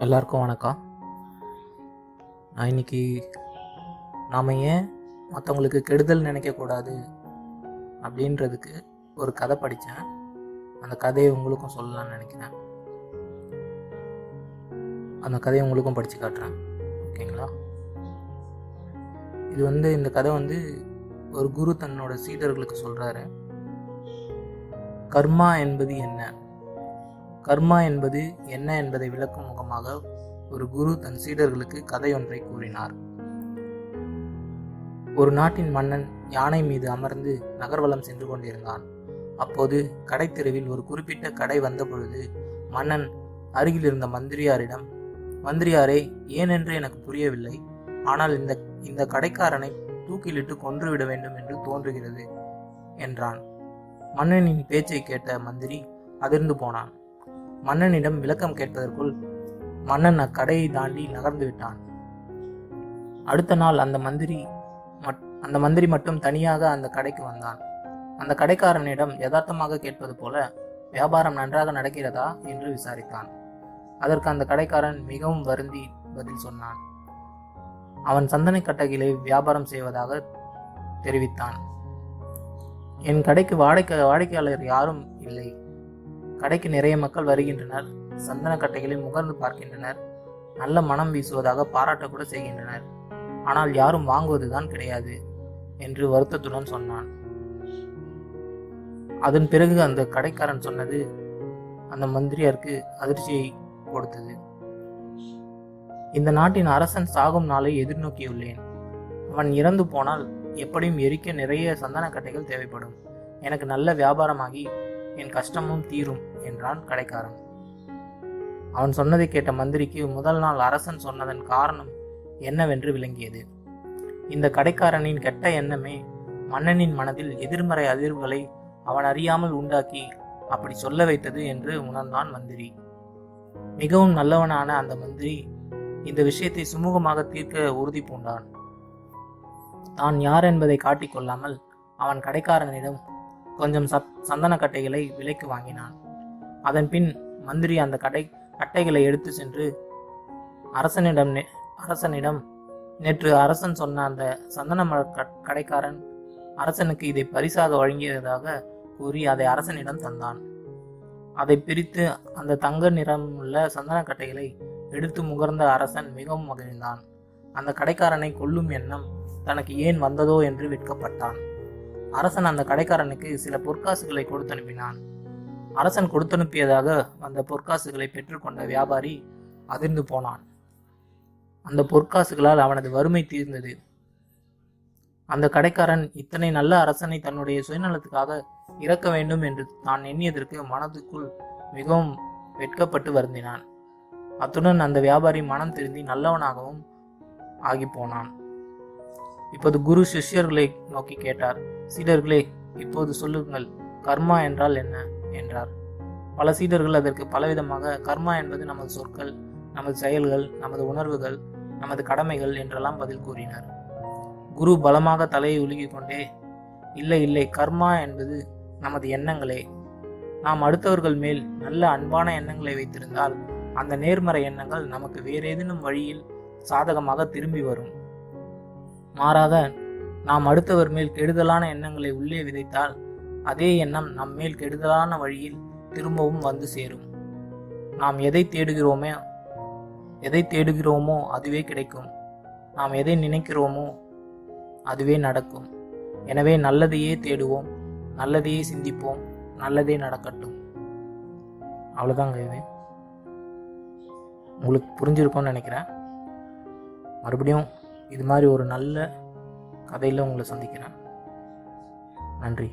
எல்லாருக்கும் வணக்கம். நான் இன்னைக்கு நாம் ஏன் மற்றவங்களுக்கு கெடுதல் நினைக்கக்கூடாது அப்படின்றதுக்கு ஒரு கதை படித்தேன். அந்த கதையை உங்களுக்கும் சொல்லலாம்னு நினைக்கிறேன். அந்த கதையை உங்களுக்கும் படித்து காட்டுறேன். ஓகேங்களா? இது வந்து இந்த கதை வந்து ஒரு குரு தன்னோட சீடர்களுக்கு சொல்கிறாரு கர்மா என்பது என்ன? கர்மா என்பது என்ன என்பதை விளக்கும் முகமாக ஒரு குரு தன் சீடர்களுக்கு கதை ஒன்றை கூறினார். ஒரு நாட்டின் மன்னன் யானை மீது அமர்ந்து நகர்வலம் சென்று கொண்டிருந்தான். அப்போது கடைத்தெருவில் ஒரு குறிப்பிட்ட கடை வந்தபொழுது மன்னன் அருகில் இருந்த மந்திரியாரிடம் மந்திரியாரே ஏனென்று எனக்கு புரியவில்லை. ஆனால் இந்த இந்த கடைக்காரனை தூக்கிலிட்டு கொன்றுவிட வேண்டும் என்று தோன்றுகிறது என்றான். மன்னனின் பேச்சை கேட்ட மந்திரி அதிர்ந்து போனான். மன்னனிடம் விளக்கம் கேட்பதற்குள் மன்னன் அக்கடையை தாண்டி நகர்ந்து விட்டான். அடுத்த நாள் அந்த மந்திரி மட்- அந்த மந்திரி மட்டும் தனியாக அந்த கடைக்கு வந்தான். அந்த கடைக்காரனிடம் யதார்த்தமாக கேட்பது போல வியாபாரம் நன்றாக நடக்கிறதா என்று விசாரித்தான். அதற்கு அந்த கடைக்காரன் மிகவும் வருந்தி பதில் சொன்னான். அவன் சந்தனை கட்டைகளை வியாபாரம் செய்வதாக தெரிவித்தான். என் கடைக்கு வாடகை வாடிக்கையாளர் யாரும் இல்லை. கடைக்கு நிறைய மக்கள் வருகின்றனர். சந்தன கட்டைகளை முகர்ந்து பார்க்கின்றனர். நல்ல மனம் வீசுவதாக பாராட்ட கூட செய்கின்றனர். ஆனால் யாரும் வாங்குவதுதான் கிடையாது என்று வருத்தத்துடன் சொன்னான். அதன் பிறகு அந்த கடைக்காரன் சொன்னது அந்த மந்திரியாருக்கு அதிர்ச்சியை கொடுத்தது. இந்த நாட்டின் அரசன் சாகும் நாளை எதிர்நோக்கியுள்ளேன். அவன் இறந்து போனால் எப்படியும் எரிக்க நிறைய சந்தன கட்டைகள் தேவைப்படும். எனக்கு நல்ல வியாபாரமாகி என் கஷ்டமும் தீரும் என்றான் கடைக்காரன். அவன் சொன்னதை கேட்ட மந்திரிக்கு முதல் நாள் அரசன் சொன்னதன் காரணம் என்னவென்று விளங்கியது. இந்த கடைக்காரனின் கெட்ட எண்ணமே மன்னனின் மனதில் எதிர்மறை அதிர்வுகளை அவன் அறியாமல் உண்டாக்கி அப்படி சொல்ல வைத்தது என்று உணர்ந்தான் மந்திரி. மிகவும் நல்லவனான அந்த மந்திரி இந்த விஷயத்தை சுமூகமாக தீர்க்க உறுதி பூண்டான். தான் யார் என்பதை காட்டிக்கொள்ளாமல் அவன் கடைக்காரனிடம் கொஞ்சம் சத் சந்தன கட்டைகளை விலைக்கு வாங்கினான். அதன் பின் மந்திரி அந்த கடை கட்டைகளை எடுத்து சென்று அரசனிடம் அரசனிடம் நேற்று அரசன் சொன்ன அந்த சந்தன மர கடைக்காரன் அரசனுக்கு இதை பரிசாக வழங்கியதாக கூறி அதை அரசனிடம் தந்தான். அதை பிரித்து அந்த தங்க நிறமுள்ள சந்தன கட்டைகளை எடுத்து முகர்ந்த அரசன் மிகவும் மகிழ்ந்தான். அந்த கடைக்காரனை கொல்லும் எண்ணம் தனக்கு ஏன் வந்ததோ என்று வெட்கப்பட்டான். அரசன் அந்த கடைக்காரனுக்கு சில பொற்காசுகளை கொடுத்து அனுப்பினான் அரசன் கொடுத்தனுப்பியதாக அந்த பொற்காசுகளை பெற்றுக்கொண்ட வியாபாரி அதிர்ந்து போனான். அந்த பொற்காசுகளால் அவனது வறுமை தீர்ந்தது. அந்த கடைக்காரன் இத்தனை நல்ல அரசனை தன்னுடைய சுயநலத்துக்காக இறக்க வேண்டும் என்று தான் எண்ணியதற்கு மனதுக்குள் மிகவும் வெட்கப்பட்டு வருந்தினான். அத்துடன் அந்த வியாபாரி மனம் திருந்தி நல்லவனாகவும் ஆகி போனான் இப்போது குரு சிஷ்யர்களை நோக்கி கேட்டார். சீடர்களே இப்போது சொல்லுங்கள் கர்மா என்றால் என்ன? என்றார். பல சீடர்கள் அதற்கு பலவிதமாக கர்மா என்பது நமது சொற்கள் நமது செயல்கள் நமது உணர்வுகள் நமது கடமைகள் என்றெல்லாம் பதில் கூறினார். குரு பலமாக தலையை உலுக்கிக் கொண்டே இல்லை இல்லை கர்மா என்பது நமது எண்ணங்களே. நாம் அடுத்தவர்கள் மேல் நல்ல அன்பான எண்ணங்களை வைத்திருந்தால் அந்த நேர்மறை எண்ணங்கள் நமக்கு வேறேதேனும் வழியில் சாதகமாக திரும்பி வரும். மாறாக நாம் அடுத்தவர் மேல் கெடுதலான எண்ணங்களை உள்ளே விதைத்தால் அதே எண்ணம் நம் மேல் கெடுதலான வழியில் திரும்பவும் வந்து சேரும். நாம் எதை தேடுகிறோமோ எதை தேடுகிறோமோ அதுவே கிடைக்கும். நாம் எதை நினைக்கிறோமோ அதுவே நடக்கும். எனவே நல்லதையே தேடுவோம் நல்லதையே சிந்திப்போம் நல்லதே நடக்கட்டும். அவ்வளோதாங்க இது. உங்களுக்கு புரிஞ்சிருக்கும்னு நினைக்கிறேன். மறுபடியும் இது மாதிரி ஒரு நல்ல கதையில் உங்களை சந்திக்கிறேன். நன்றி.